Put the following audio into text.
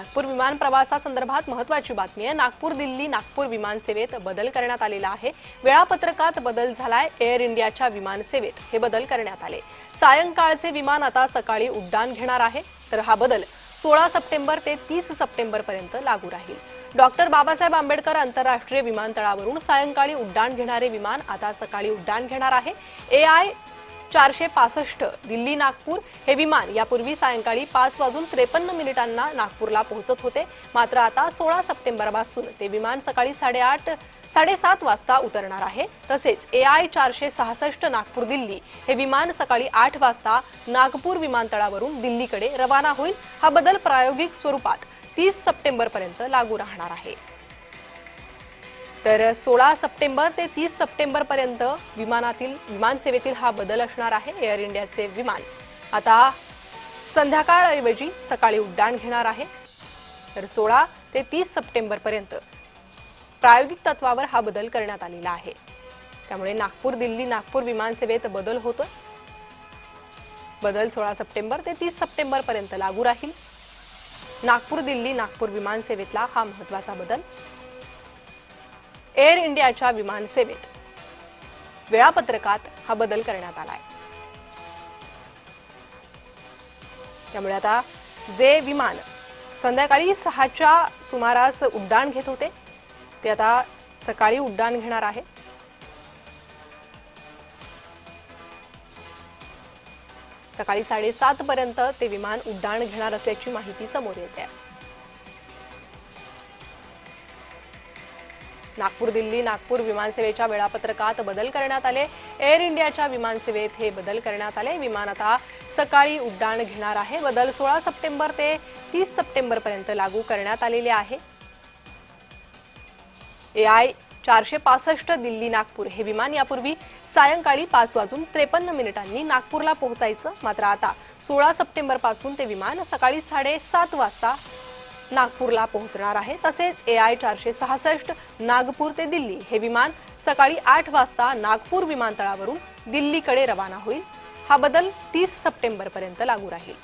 नागपूर विमान प्रवासासंदर्भात महत्वाची बातमी आहे. नागपूर दिल्ली नागपूर विमानसेवेत बदल करण्यात आलेला आहे. वेळापत्रकात बदल झालाय. एअर इंडियाच्या विमानसेवेत हे बदल करण्यात आले. सायंकाळचे विमान आता सकाळी उड्डाण घेणार आहे. तर हा बदल सोळा सप्टेंबर ते तीस सप्टेंबर पर्यंत लागू राहील. डॉक्टर बाबासाहेब आंबेडकर आंतरराष्ट्रीय विमानतळावरून सायंकाळी उड्डाण घेणारे विमान आता सकाळी उड्डाण घेणार आहे. ए आय चारशे पासष्ट दिल्ली नागपूर हे विमान यापूर्वी सायंकाळी पाच वाजून त्रेपन्न मिनिटांना नागपूरला पोहोचत होते. मात्र आता सोळा सप्टेंबरपासून ते विमान सकाळी साडेआठ साडेसात वाजता उतरणार आहे. तसेच ए आय चारशे सहासष्ट नागपूर दिल्ली हे विमान सकाळी आठ वाजता नागपूर विमानतळावरून दिल्लीकडे रवाना होईल. हा बदल प्रायोगिक स्वरूपात तीस सप्टेंबरपर्यंत लागू राहणार आहे. तर सोळा सप्टेंबर ते तीस सप्टेंबर पर्यंत विमानातील विमान सेवेतील हा बदल असणार आहे एअर इंडियाचे विमान. आता संध्याकाळऐवजी सकाळी उड्डाण घेणार आहे. तर सोळा ते तीस सप्टेंबर पर्यंत प्रायोगिक तत्वावर हा बदल करण्यात आलेला आहे. त्यामुळे नागपूर दिल्ली नागपूर विमानसेवेत बदल होतोय. बदल सोळा सप्टेंबर ते तीस सप्टेंबर पर्यंत लागू राहील. नागपूर दिल्ली नागपूर विमानसेवेतला हा महत्त्वाचा बदल. एअर इंडियाच्या विमान सेवेत. वेळापत्रकात हा बदल करण्यात आलाय. त्यामुळे आता जे विमान संध्याकाळी सहाच्या सुमारास उड्डाण घेत होते ते आता सकाळी उड्डाण घेणार आहे. सकाळी साडेसात पर्यंत ते विमान उड्डाण घेणार असल्याची माहिती समोर येते आहे. नागपूर दिल्ली नागपूर विमानसेवेच्या वेळापत्रकात बदल करण्यात आले. एअर इंडियाच्या विमानसेवेत हे बदल करण्यात आले. विमान आता सकाळी उड्डाण घेणार आहे. बदल सोळा सप्टेंबर ते तीस सप्टेंबर पर्यंत लागू करण्यात आलेले आहे. ए आय चारशे पासष्ट दिल्ली नागपूर हे विमान यापूर्वी सायंकाळी पाच वाजून त्रेपन्न मिनिटांनी नागपूरला पोहोचायचं. मात्र आता सोळा सप्टेंबरपासून ते विमान सकाळी साडेसात वाजता नागपूरला पोहोचणार आहे. तसेच ए आय चारशे सहासष्ट नागपूर ते दिल्ली हे विमान सकाळी आठ वाजता नागपूर विमानतळावरून दिल्लीकडे रवाना होईल. हा बदल तीस सप्टेंबरपर्यंत लागू राहील.